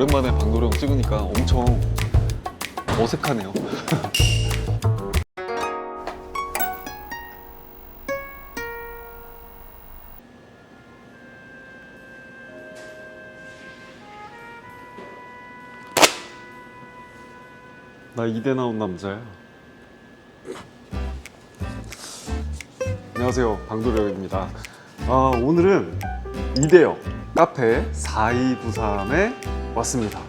오랜만에 방도령 찍으니까 엄청 어색하네요. 나 이대 나온 남자야. 안녕하세요, 방도령입니다. 아, 오늘은 이대역 카페 4293에 왔습니다.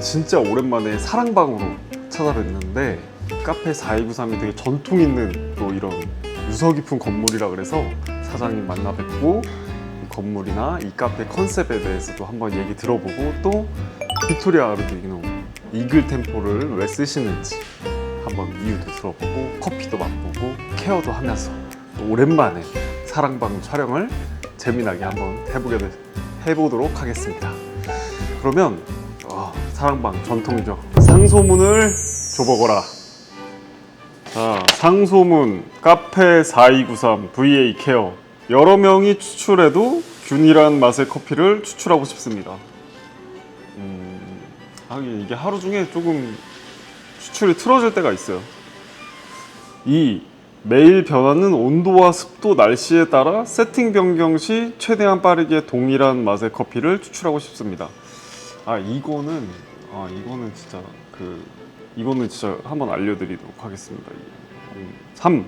진짜 오랜만에 사랑방으로 찾아뵀는데 카페 4293이 되게 전통 있는 또 이런 유서 깊은 건물이라 그래서 사장님 만나 뵙고 이 건물이나 이 카페 컨셉에 대해서도 한번 얘기 들어보고 또 빅토리아 아르두이노 이글 템포를 왜 쓰시는지 한번 이유도 들어보고 커피도 맛보고 케어도 하면서 또 오랜만에 사랑방 촬영을 재미나게 한번 해보게 되- 해보도록 하겠습니다. 그러면 어, 사랑방 전통이죠. 상소문을 줘보거라. 자, 상소문 카페 4293 VA 케어 여러 명이 추출해도 균일한 맛의 커피를 추출하고 싶습니다. 음, 하긴 이게 하루 중에 조금 추출이 틀어질 때가 있어요. 2. 매일 변하는 온도와 습도, 날씨에 따라 세팅 변경 시 최대한 빠르게 동일한 맛의 커피를 추출하고 싶습니다. 아 이거는 아 이거는 진짜 그 이거는 진짜 한번 알려드리도록 하겠습니다. 음, 3.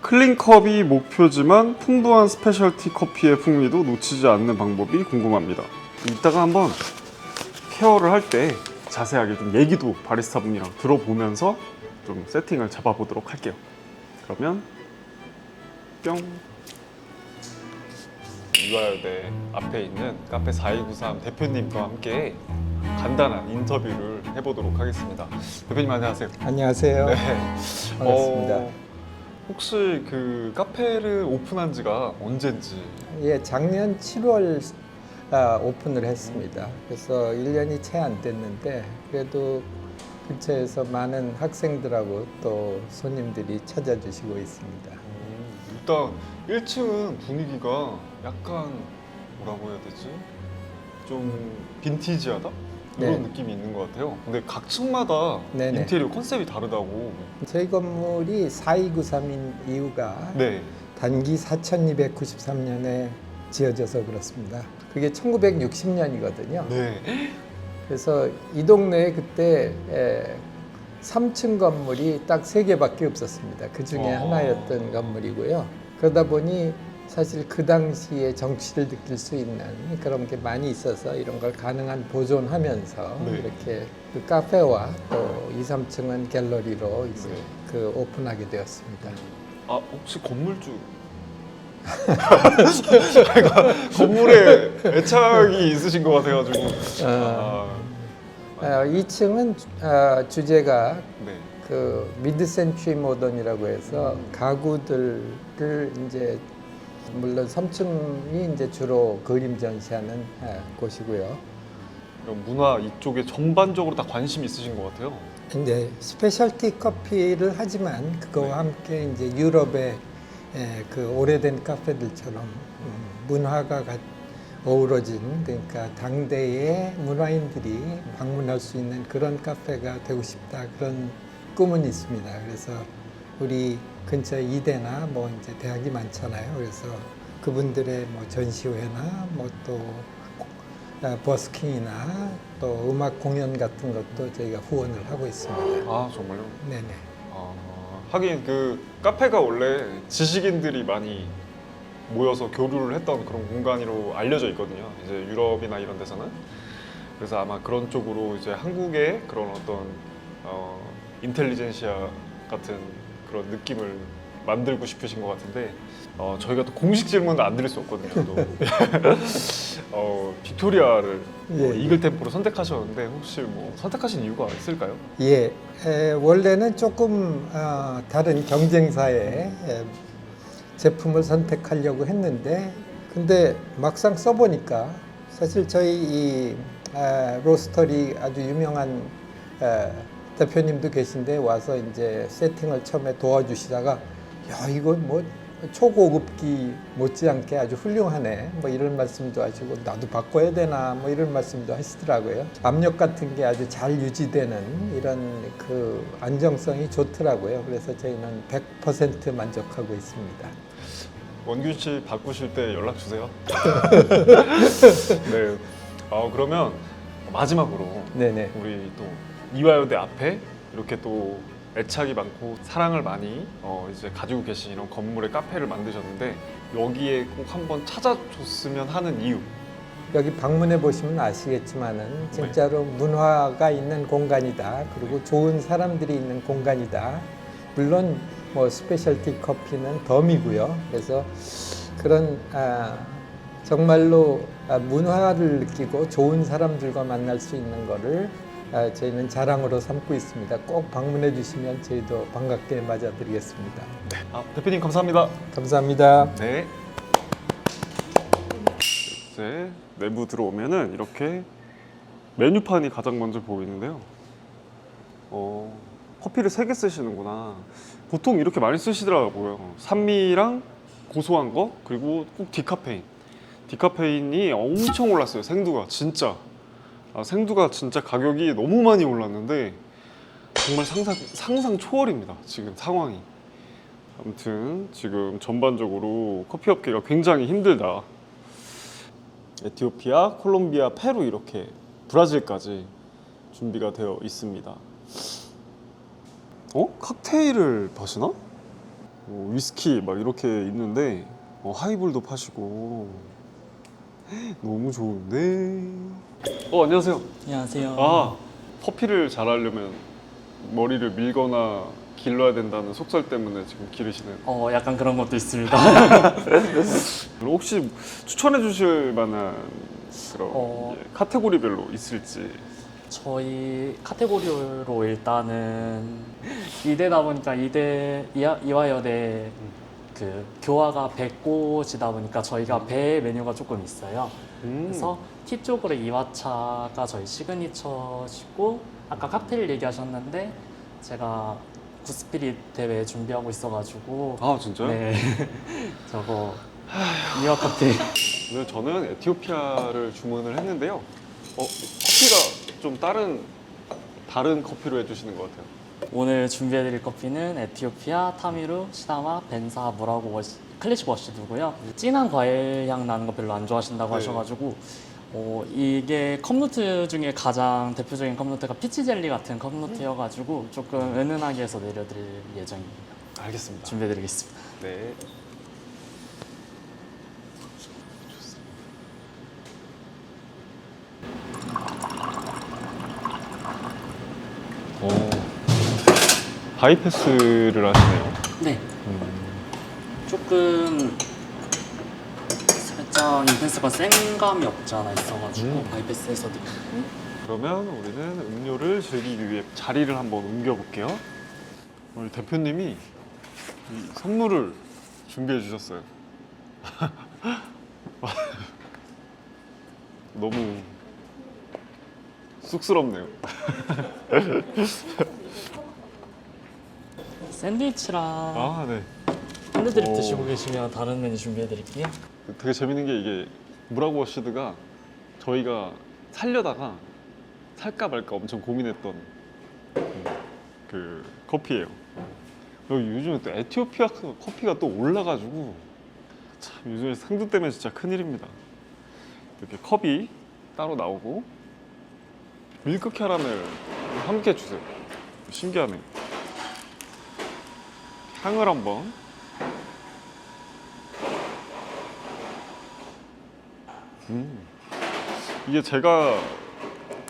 클린컵이 목표지만 풍부한 스페셜티 커피의 풍미도 놓치지 않는 방법이 궁금합니다. 이따가 한번 케어를 할 때 자세하게 좀 얘기도 바리스타 분이랑 들어보면서 좀 세팅을 잡아보도록 할게요. 그러면 뿅 유아여대 앞에 있는 카페 4293 대표님과 함께 간단한 인터뷰를 해보도록 하겠습니다. 대표님 안녕하세요. 안녕하세요. 네. 반갑습니다. 어, 혹시 그 카페를 오픈한 지가 언젠지 예, 작년 7월 아, 오픈을 했습니다. 그래서 1년이 채 안 됐는데 그래도 근처에서 많은 학생들하고 또 손님들이 찾아주시고 있습니다. 음, 일단 1층은 분위기가 약간 뭐라고 해야 되지? 좀 빈티지하다? 이런 네. 느낌이 있는 것 같아요. 근데 각 층마다 네네. 인테리어 컨셉이 다르다고. 저희 건물이 4293인 이유가 네. 단기 4293년에 지어져서 그렇습니다. 그게 1960년이거든요. 네. 그래서 이 동네에 그때 에, 3층 건물이 딱세 개밖에 없었습니다. 그 중에 어. 하나였던 건물이고요. 그러다 보니 사실 그 당시에 정치를 느낄 수 있는 그런 게 많이 있어서 이런 걸 가능한 보존하면서 네. 이렇게 그 카페와 또 2, 3층은 갤러리로 이제 네. 그 오픈하게 되었습니다. 아 혹시 건물주? 그러니까 건물에 애착이 있으신 것 같아가지고. 아, 어, 2층은 어, 주제가 네. 그 미드 센츄리 모던이라고 해서 가구들을 이제 물론 3층이 이제 주로 그림 전시하는 예, 곳이고요. 이런 문화 이쪽에 전반적으로 다 관심 있으신 것 같아요. 이제 스페셜티 커피를 하지만 그거와 네. 함께 이제 유럽의 예, 그 오래된 카페들처럼 음, 문화가 같- 어우러진 그러니까 당대의 문화인들이 방문할 수 있는 그런 카페가 되고 싶다 그런 꿈은 있습니다. 그래서 우리 근처 이대나 뭐 이제 대학이 많잖아요. 그래서 그분들의 뭐 전시회나 뭐또 아, 버스킹이나 또 음악 공연 같은 것도 저희가 후원을 하고 있습니다. 아 정말요? 네네. 아, 하긴 그 카페가 원래 지식인들이 많이 모여서 교류를 했던 그런 공간으로 알려져 있거든요. 이제 유럽이나 이런 데서는 그래서 아마 그런 쪽으로 이제 한국의 그런 어떤 어, 인텔리젠시아 같은 그런 느낌을 만들고 싶으신 것 같은데 어, 저희가 또 공식 질문은 안 드릴 수 없거든요. 또. 어, 빅토리아를 예, 어, 예. 이글 템포로 선택하셨는데 혹시 뭐 선택하신 이유가 있을까요? 예, 에, 원래는 조금 어, 다른 경쟁사의 에, 제품을 선택하려고 했는데, 근데 막상 써보니까 사실 저희 이 아, 로스터리 아주 유명한 에, 대표님도 계신데 와서 이제 세팅을 처음에 도와주시다가 야 이거 뭐 초고급기 못지않게 아주 훌륭하네. 뭐 이런 말씀도 하시고 나도 바꿔야 되나 뭐 이런 말씀도 하시더라고요. 압력 같은 게 아주 잘 유지되는 이런 그 안정성이 좋더라고요. 그래서 저희는 100% 만족하고 있습니다. 원균 씨 바꾸실 때 연락 주세요. 네. 아 그러면 마지막으로 네네. 우리 또 이화여대 앞에 이렇게 또 애착이 많고 사랑을 많이 어 이제 가지고 계신 이런 건물의 카페를 만드셨는데 여기에 꼭 한번 찾아줬으면 하는 이유. 여기 방문해 보시면 아시겠지만은 진짜로 문화가 있는 공간이다. 그리고 좋은 사람들이 있는 공간이다. 물론 뭐 스페셜티 커피는 덤이고요. 그래서 그런 아, 정말로 아, 문화를 느끼고 좋은 사람들과 만날 수 있는 거를 아, 저희는 자랑으로 삼고 있습니다. 꼭 방문해 주시면 저희도 반갑게 맞아드리겠습니다. 아 대표님 감사합니다. 감사합니다. 네. 이제 내부 들어오면은 이렇게 메뉴판이 가장 먼저 보이는데요. 어, 커피를 세 개 쓰시는구나. 보통 이렇게 많이 쓰시더라고요. 산미랑 고소한 거 그리고 꼭 디카페인. 디카페인이 엄청 올랐어요. 생두가 진짜. 아, 생두가 진짜 가격이 너무 많이 올랐는데 정말 상상 상상 초월입니다. 지금 상황이. 아무튼 지금 전반적으로 커피 업계가 굉장히 힘들다. 에티오피아, 콜롬비아, 페루 이렇게 브라질까지 준비가 되어 있습니다. 어? 칵테일을 파시나? 어, 위스키 막 이렇게 있는데 어, 하이볼도 파시고 너무 좋은데. 어 안녕하세요. 안녕하세요. 아 커피를 잘하려면 머리를 밀거나 길러야 된다는 속설 때문에 지금 기르시는. 어, 약간 그런 것도 있습니다. 그럼 혹시 추천해 주실 만한 그런 어. 예, 카테고리별로 있을지. 저희 카테고리로 일단은 이대다 보니까 이대 이하, 이화여대 그 교화가 100곳이다 보니까 저희가 배 메뉴가 조금 있어요. 음. 그래서 티 쪽으로 이화차가 저희 시그니처시고 아까 칵테일 얘기하셨는데 제가 구스피릿 대회 준비하고 있어가지고 아 진짜요? 네 저거 이화 칵테일 오늘 저는 에티오피아를 주문을 했는데요. 어, 커피가 좀 다른 다른 커피로 해주시는 것 같아요. 오늘 준비해드릴 커피는 에티오피아 타미루 시다마 벤사 무라고 워시, 클래식 워시두고요. 진한 과일 향 나는 거 별로 안 좋아하신다고 네. 하셔가지고 어, 이게 컵노트 중에 가장 대표적인 컵노트가 피치 젤리 같은 컵노트여가지고 조금 은은하게 해서 내려드릴 예정입니다. 알겠습니다. 준비해드리겠습니다. 네. 바이패스를 하시네요. 네. 조금 살짝 인펜스가 센 감이 없지 않아 있어가지고 음. 바이패스에서도 있고 그러면 우리는 음료를 즐기기 위해 자리를 한번 옮겨볼게요. 오늘 대표님이 이 선물을 준비해 주셨어요. 너무 쑥스럽네요. 샌드위치랑 아, 네. 샌드드립 오. 드시고 계시면 다른 메뉴 준비해드릴게요. 되게 재밌는 게 이게 무라고 워시드가 저희가 살려다가 살까 말까 엄청 고민했던 음, 그 커피예요. 그리고 요즘에 또 에티오피아 커피가 또 올라가지고 참 요즘에 생두 때문에 진짜 큰일입니다. 이렇게 컵이 따로 나오고 밀크 캐러멜 함께 주세요. 신기하네요. 향을 한번 음. 이게 제가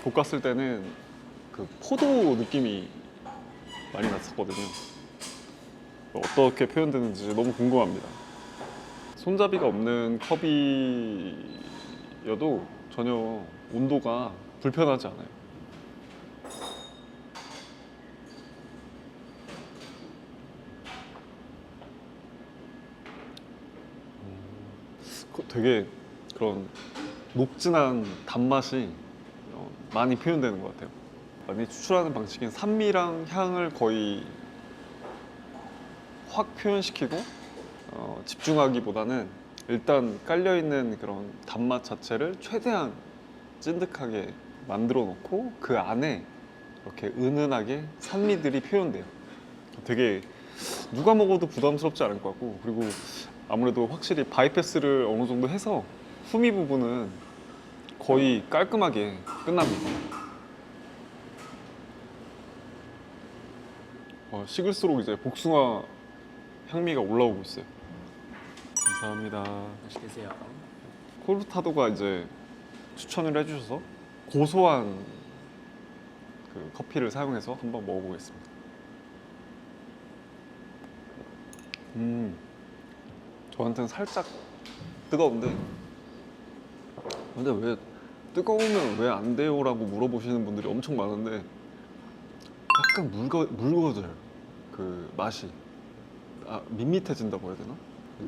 볶았을 때는 그 포도 느낌이 많이 났었거든요. 어떻게 표현되는지 너무 궁금합니다. 손잡이가 없는 컵이어도 전혀 온도가 불편하지 않아요. 그- 되게 그런 녹진한 단맛이 어, 많이 표현되는 것 같아요. 많이 추출하는 방식인 산미랑 향을 거의 확 표현시키고 어, 집중하기보다는 일단 깔려 있는 그런 단맛 자체를 최대한 찐득하게 만들어 놓고 그 안에 이렇게 은은하게 산미들이 표현돼요. 되게 누가 먹어도 부담스럽지 않을 것 같고 그리고 아무래도 확실히 바이패스를 어느 정도 해서 후미 부분은 거의 깔끔하게 끝납니다. 어, 식을수록 이제 복숭아 향미가 올라오고 있어요. 감사합니다. 맛있게 드세요. 코르타도가 이제 추천을 해주셔서 고소한 그 커피를 사용해서 한번 먹어보겠습니다. 음, 저한테는 살짝 뜨거운데, 근데 왜 뜨거우면 왜 안 돼요 라고 물어보시는 분들이 엄청 많은데 약간 묽어 묽어져요. 그 맛이 아 밋밋해진다고 해야 되나?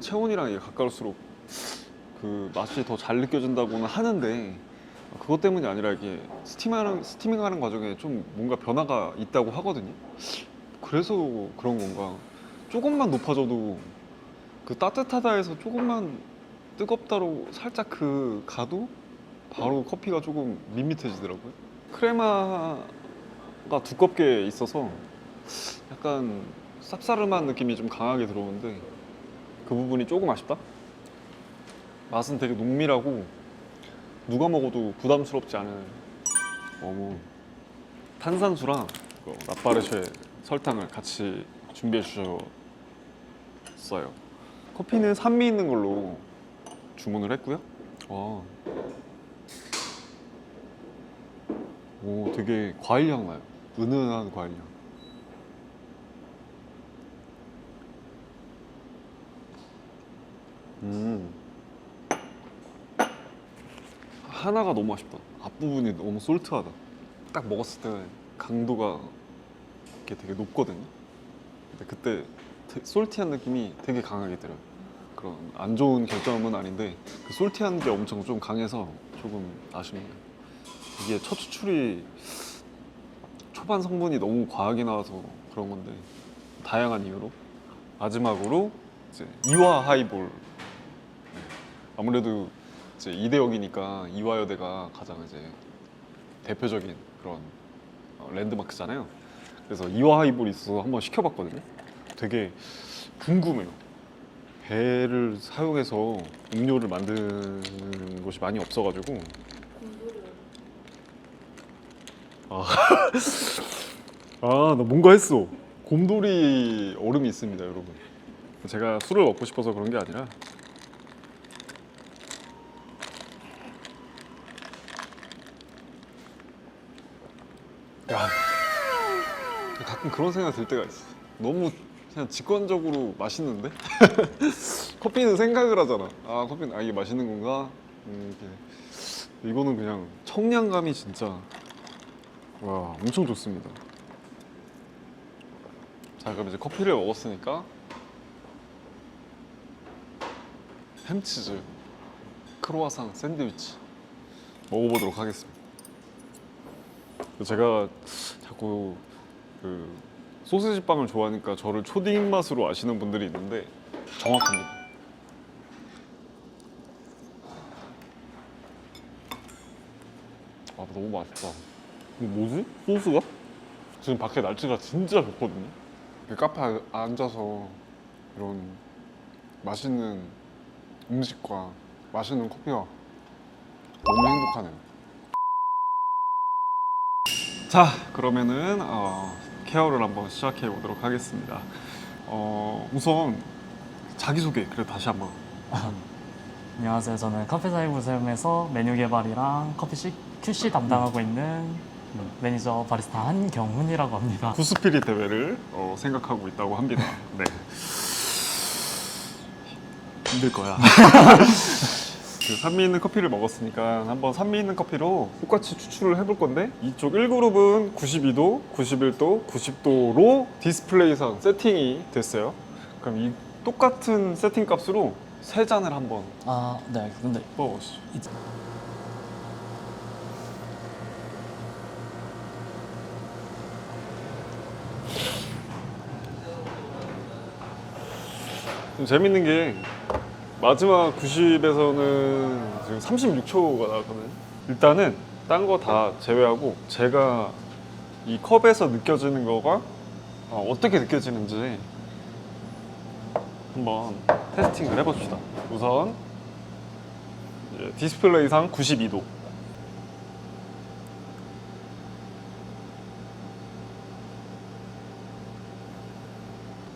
체온이랑 이게 가까울수록 그 맛이 더 잘 느껴진다고는 하는데 그것 때문이 아니라 이게 스팀하는 스티밍하는 과정에 좀 뭔가 변화가 있다고 하거든요. 그래서 그런 건가? 조금만 높아져도 그 따뜻하다에서 조금만 뜨겁다로 살짝 그 가도 바로 커피가 조금 밋밋해지더라고요. 크레마가 두껍게 있어서 약간 쌉싸름한 느낌이 좀 강하게 들어오는데 그 부분이 조금 아쉽다. 맛은 되게 농밀하고 누가 먹어도 부담스럽지 않은 어묵 탄산수랑 이거 라파르쉐 설탕을 같이 준비해 주셨어요 커피는 산미 있는 걸로 주문을 했고요 와. 오 되게 과일 향 나요 은은한 과일 향 음 하나가 너무 아쉽다. 앞부분이 너무 솔트하다. 딱 먹었을 때 강도가 이렇게 되게 높거든요. 근데 그때 되- 솔티한 느낌이 되게 강하게 들어요. 그런 안 좋은 결점은 아닌데 그 솔티한 게 엄청 좀 강해서 조금 아쉽네요. 이게 첫 추출이 초반 성분이 너무 과하게 나와서 그런 건데 다양한 이유로 마지막으로 이제 이화 하이볼 네. 아무래도 이제 이대역이니까 이화여대가 가장 이제 대표적인 그런 어, 랜드마크잖아요. 그래서 이화 하이볼이 있어서 한번 시켜봤거든요. 되게 궁금해요. 배를 사용해서 음료를 만드는 곳이 많이 없어가지고 아, 아, 나 뭔가 했어. 곰돌이 얼음이 있습니다, 여러분. 제가 술을 먹고 싶어서 그런 게 아니라 야 가끔 그런 생각 들 때가 있어 너무 그냥 직관적으로 맛있는데? 커피는 생각을 하잖아. 아 커피는 아 이게 맛있는 건가? 음, 이렇게. 이거는 그냥 청량감이 진짜 와 엄청 좋습니다. 자 그럼 이제 커피를 먹었으니까 햄치즈 크로와상 샌드위치 먹어보도록 하겠습니다. 제가 자꾸 그 소시지 빵을 좋아하니까 저를 초딩 입맛으로 아시는 분들이 있는데 정확합니다. 아 너무 맛있다. 이거 뭐지? 소스가? 지금 밖에 날씨가 진짜 좋거든요. 그 카페 에 앉아서 이런 맛있는 음식과 맛있는 커피와 너무 행복하네요. 자 그러면은 어, 케어를 한번 시작해 보도록 하겠습니다. 어, 우선 자기 소개 그래 다시 한번. 안녕하세요. 저는 커피 사이브 사용에서 메뉴 개발이랑 커피 시, QC 담당하고 있는 매니저 바리스타 한경훈이라고 합니다. 구스피릿 대회를 어, 생각하고 있다고 합니다. 네. 힘들 거야. 그 산미 있는 커피를 먹었으니까 한번 산미 있는 커피로 똑같이 추출을 해볼 건데 이쪽 1그룹은 92도, 91도, 90도로 디스플레이상 세팅이 됐어요. 그럼 이 똑같은 세팅 값으로 세 잔을 한번 아, 네. 근데 먹어보시죠. 좀 재밌는 게 마지막 90에서는 지금 36초가 나왔거든요. 일단은 딴 거 다 제외하고 제가 이 컵에서 느껴지는 거가 어, 어떻게 느껴지는지 한번 테스팅을 해봅시다. 우선 디스플레이상 92도.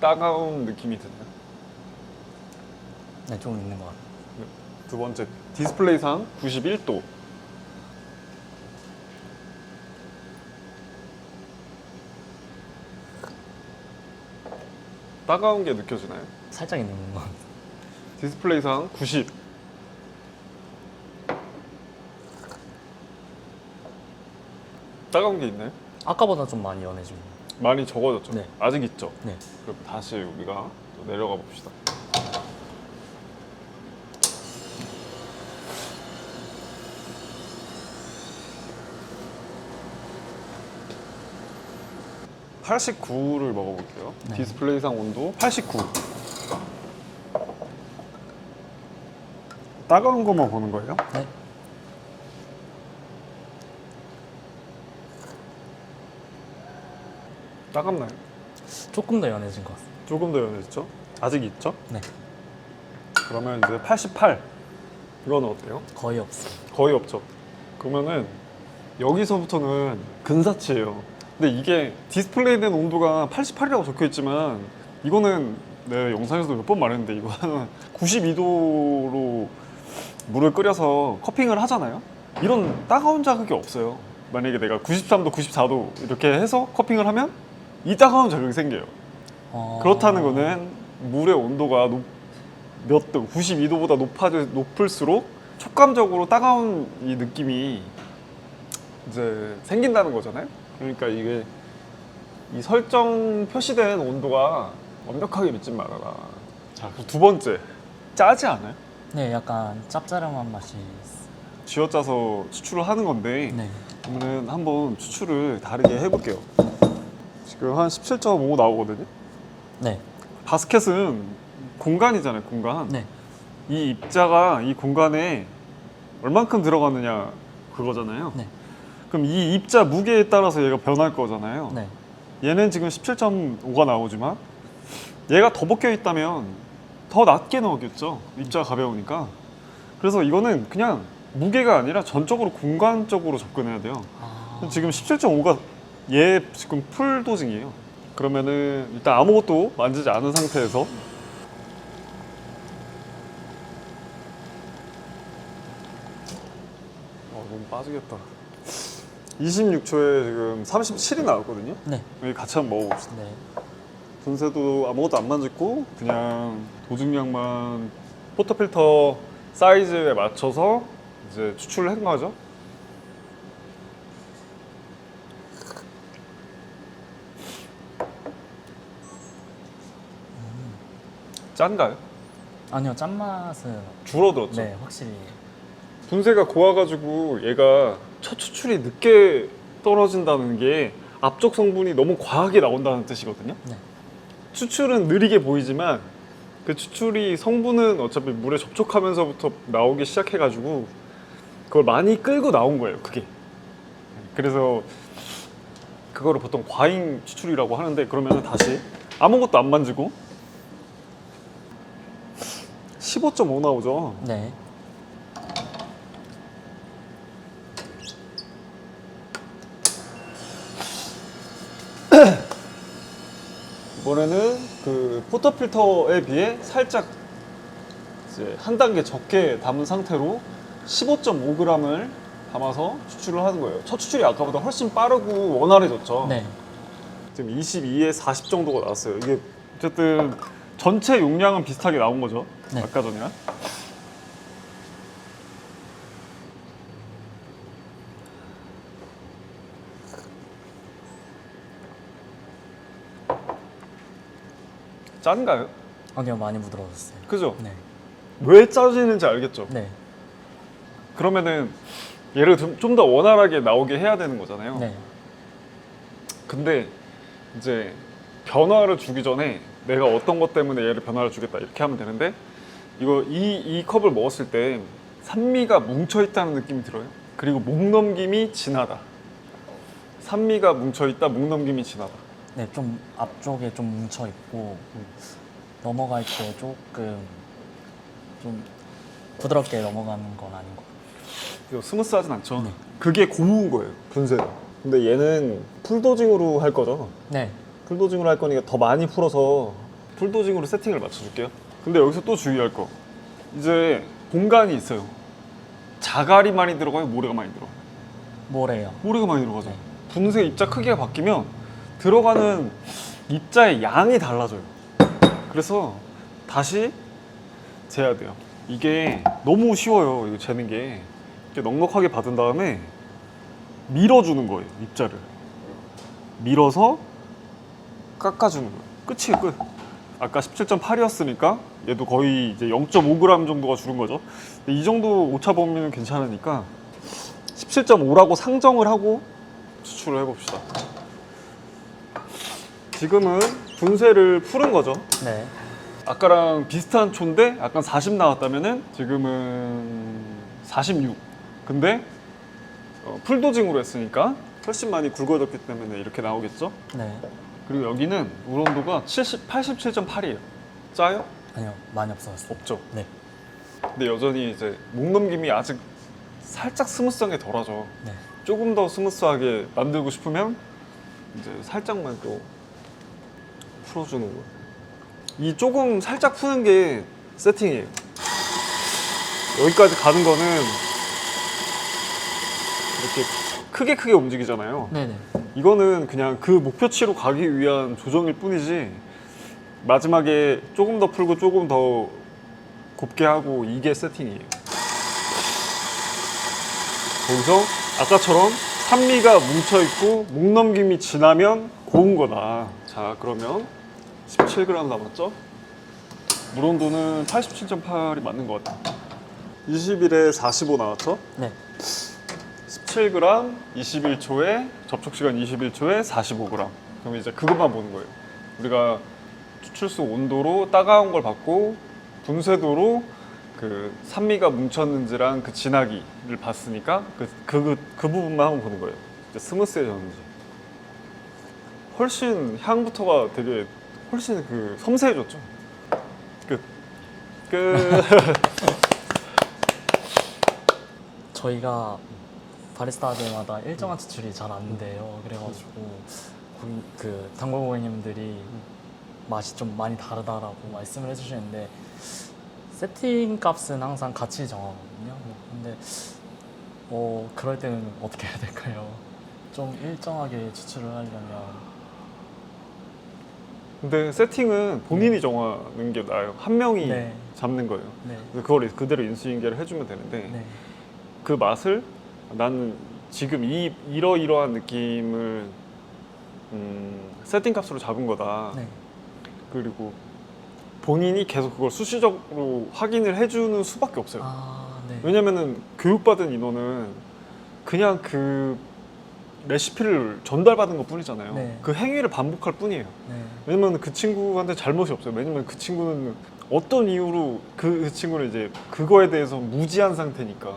따가운 느낌이 드나요? 네, 좀 있는 것 같아요. 두 번째 디스플레이상 91도. 따가운 게 느껴지나요? 살짝 있는 것 같아요. 디스플레이상 90. 따가운 게 있나요? 아까보다 좀 많이 연해지고. 많이 적어졌죠. 네. 아직 있죠. 네. 그럼 다시 우리가 또 내려가 봅시다. (89를) 먹어볼게요 네. 디스플레이상 온도 (89) 따가운 것만 보는 거예요 네. 따갑나요 조금 더 연해진 것 같아요. 조금 더 연해졌죠 아직 있죠 네. 그러면 이제 (88) 이거는 어때요 거의 없어요. 거의 없죠. 그러면은 여기서부터는 근사치예요. 근데 이게 디스플레이된 온도가 88이라고 적혀 있지만 이거는 내 영상에서도 몇 번 말했는데 이거는 92도로 물을 끓여서 커핑을 하잖아요. 이런 따가운 자극이 없어요. 만약에 내가 93도, 94도 이렇게 해서 커핑을 하면 이 따가운 자극이 생겨요. 어... 그렇다는 거는 물의 온도가 높, 몇 도, 92도보다 높아 높을수록 촉감적으로 따가운 이 느낌이 이제 생긴다는 거잖아요. 그러니까 이게 이 설정 표시된 온도가 완벽하게 믿지 말아라. 자, 그두 번째 짜지 않아요? 네, 약간 짭짤한 맛이 있어요. 쥐어짜서 추출을 하는 건데 네. 그러면 한번 추출을 다르게 해볼게요. 지금 한 17.5 나오거든요. 네. 바스켓은 공간이잖아요, 공간. 네. 이 입자가 이 공간에 얼만큼 들어가느냐 그거잖아요. 네. 그럼 이 입자 무게에 따라서 얘가 변할 거잖아요. 네. 얘는 지금 17.5가 나오지만 얘가 더 벗겨 있다면 더 낮게 나오겠죠. 입자가 가벼우니까. 그래서 이거는 그냥 무게가 아니라 전적으로 공간적으로 접근해야 돼요. 아... 지금 17.5가 얘 지금 풀 도징이에요. 그러면은 일단 아무것도 만지지 않은 상태에서 어 너무 빠지겠다. 26초에 지금 37이 나왔거든요. 네. 여기 같이 한번 먹어봅시다. 네. 분쇄도 아무것도 안 만졌고 그냥 도중량만 포터필터 사이즈에 맞춰서 이제 추출을 한 거죠. 짠가요? 아니요, 짠맛은 줄어들었죠. 네, 확실히 분쇄가 고와가지고 얘가 첫 추출이 늦게 떨어진다는 게 앞쪽 성분이 너무 과하게 나온다는 뜻이거든요. 네. 추출은 느리게 보이지만 그 추출이 성분은 어차피 물에 접촉하면서부터 나오기 시작해가지고 그걸 많이 끌고 나온 거예요. 그게. 그래서 그거를 보통 과잉 추출이라고 하는데 그러면 다시 아무것도 안 만지고 15.5 나오죠. 네. 이번에는 그 포터 필터에 비해 살짝 이제 한 단계 적게 담은 상태로 15.5g을 담아서 추출을 하는 거예요. 첫 추출이 아까보다 훨씬 빠르고 원활해졌죠. 네. 지금 22에 40 정도가 나왔어요. 이게 어쨌든 전체 용량은 비슷하게 나온 거죠. 네. 아까 전이랑. 짠가요? 아니요, 많이 부드러워졌어요. 그죠? 네. 왜 짜지는지 알겠죠? 네. 그러면은 얘를 좀 더 원활하게 나오게 해야 되는 거잖아요. 네. 근데 이제 변화를 주기 전에 내가 어떤 것 때문에 얘를 변화를 주겠다 이렇게 하면 되는데 이거 이, 이 컵을 먹었을 때 산미가 뭉쳐 있다는 느낌이 들어요. 그리고 목 넘김이 진하다. 산미가 뭉쳐 있다, 목 넘김이 진하다. 네, 좀 앞쪽에 좀 뭉쳐 있고 넘어갈 때 조금 좀 부드럽게 넘어가는 건 아닌 것 같아요. 이거 스무스하진 않죠. 네. 그게 고무인 거예요, 분쇄가. 근데 얘는 풀도징으로 할 거죠. 네, 풀도징으로 할 거니까 더 많이 풀어서 풀도징으로 세팅을 맞춰줄게요. 근데 여기서 또 주의할 거. 이제 공간이 있어요. 자갈이 많이 들어가요, 모래가 많이 들어가요. 뭐래요? 모래가 많이 들어가죠. 분쇄 입자 크기가 바뀌면 들어가는 입자의 양이 달라져요. 그래서 다시 재야 돼요. 이게 너무 쉬워요. 이거 재는 게 이렇게 넉넉하게 받은 다음에 밀어주는 거예요. 입자를 밀어서 깎아주는 거예요. 끝이에요. 끝. 아까 17.8이었으니까 얘도 거의 이제 0.5g 정도가 줄은 거죠. 이 정도 오차 범위는 괜찮으니까 17.5라고 상정을 하고 추출을 해봅시다. 지금은 분쇄를 풀은 거죠. 네, 아까랑 비슷한 초인데 약간 40 나왔다면은 지금은 46. 근데 어, 풀도징으로 했으니까 훨씬 많이 굵어졌기 때문에 이렇게 나오겠죠. 네. 그리고 여기는 물 온도가 70, 87.8이에요. 짜요? 아니요, 많이 없어졌어요. 없죠. 네, 근데 여전히 이제 목 넘김이 아직 살짝 스무스한 게 덜하죠. 네. 조금 더 스무스하게 만들고 싶으면 이제 살짝만 또 풀어주는 거. 이 조금 살짝 푸는 게 세팅이에요. 여기까지 가는 거는 이렇게 크게 크게 움직이잖아요. 네, 네. 이거는 그냥 그 목표치로 가기 위한 조정일 뿐이지 마지막에 조금 더 풀고 조금 더 곱게 하고 이게 세팅이에요. 거기서 아까처럼 산미가 뭉쳐 있고 목 넘김이 지나면 고운 거다. 자 그러면 17g 남았죠? 물 온도는 87.8이 맞는 것 같아요. 20일에 45 나왔죠? 네. 17g 21초에 접촉 시간 21초에 45g. 그럼 이제 그것만 보는 거예요. 우리가 추출수 온도로 따가운 걸 받고 분쇄도로 그 산미가 뭉쳤는지랑 그 진하기를 봤으니까 그, 그, 그 부분만 한번 보는 거예요. 이제 스무스해졌는지. 훨씬 향부터가 되게 훨씬 그 섬세해졌죠. 끝. 끝. 저희가 바리스타들마다 일정한 지출이 잘 안 돼요. 그래가지고 고객- 그 단골 고객님들이 맛이 좀 많이 다르다라고 말씀을 해주시는데 세팅 값은 항상 같이 정하거든요. 근데 어 그럴 때는 어떻게 해야 될까요? 좀 일정하게 지출을 하려면 근데 세팅은 본인이 정하는 게 나아요. 한 명이 네. 잡는 거예요. 네, 그래서 그걸 그대로 인수인계를 해주면 되는데 네, 그 맛을 나는 지금 이 이러이러한 느낌을 음, 세팅 값으로 잡은 거다. 네, 그리고 본인이 계속 그걸 수시적으로 확인을 해주는 수밖에 없어요. 아, 네, 왜냐면은 교육받은 인원은 그냥 그 레시피를 전달받은 것 뿐이잖아요. 네. 그 행위를 반복할 뿐이에요. 네, 왜냐면 그 친구한테 잘못이 없어요. 왜냐면 그 친구는 어떤 이유로 그, 그 친구는 이제 그거에 대해서 무지한 상태니까.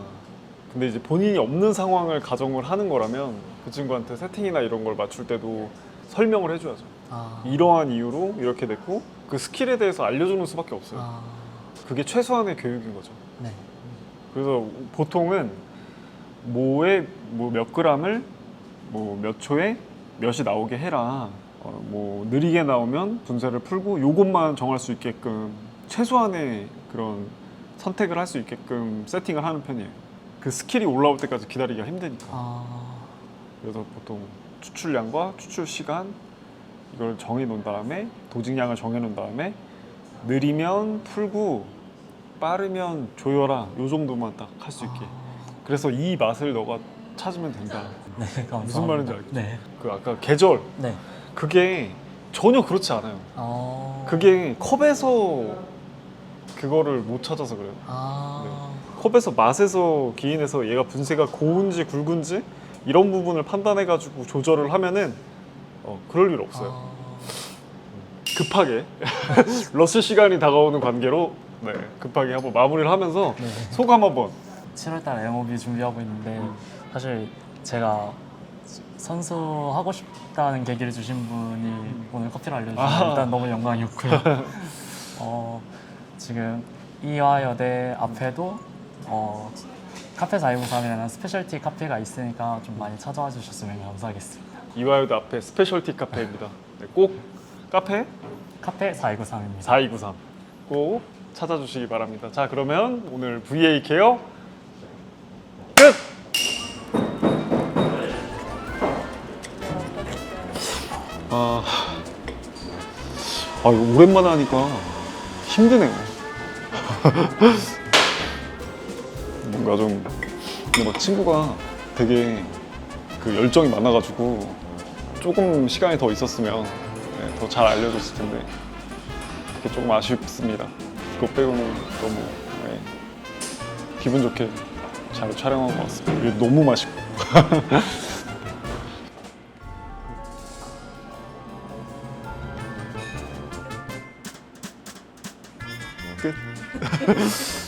근데 이제 본인이 없는 상황을 가정을 하는 거라면 그 친구한테 세팅이나 이런 걸 맞출 때도 설명을 해줘야죠. 아, 이러한 이유로 이렇게 됐고 그 스킬에 대해서 알려주는 수밖에 없어요. 아, 그게 최소한의 교육인 거죠. 네, 그래서 보통은 뭐에 뭐 몇 그램을 뭐 몇 초에 몇이 나오게 해라. 어, 뭐 느리게 나오면 분쇄를 풀고 요것만 정할 수 있게끔 최소한의 그런 선택을 할 수 있게끔 세팅을 하는 편이에요. 그 스킬이 올라올 때까지 기다리기가 힘드니까. 아, 그래서 보통 추출량과 추출 시간 이걸 정해 놓은 다음에 도징량을 정해 놓은 다음에 느리면 풀고 빠르면 조여라 요 정도만 딱 할 수 있게 그래서 이 맛을 너가 찾으면 된다. 네, 감사합니다. 무슨 말인지 알겠죠? 네, 그 아까 계절. 네, 그게 전혀 그렇지 않아요. 어, 그게 컵에서 그거를 못 찾아서 그래요. 아, 컵에서 맛에서 기인해서 얘가 분쇄가 고운지 굵은지 이런 부분을 판단해 가지고 조절을 하면은 어, 그럴 일 없어요. 아, 급하게. 러스 시간이 다가오는 관계로 네, 급하게 한번 마무리를 하면서 네. 소감 한번. 7월달 MOB 준비하고 있는데 사실 제가 선수 하고 싶다는 계기를 주신 분이 오늘 커피를 알려주셔서 아. 일단 너무 영광이었고요. 어, 지금 이화여대 앞에도 어, 카페 4293이라는 스페셜티 카페가 있으니까 좀 많이 찾아와 주셨으면 감사하겠습니다. 이화여대 앞에 스페셜티 카페입니다. 네, 꼭 카페 카페 4293입니다. 4293 꼭 찾아주시기 바랍니다. 자 그러면 오늘 VA 케어 아, 아 이거 오랜만에 하니까 힘드네요. 뭔가 좀 근데 막 친구가 되게 그 열정이 많아가지고 조금 시간이 더 있었으면 네, 더잘 알려줬을 텐데 그게 조금 아쉽습니다. 그거 빼고는 너무 네, 기분 좋게 잘 촬영한 것 같습니다. 너무 맛있고. Yeah.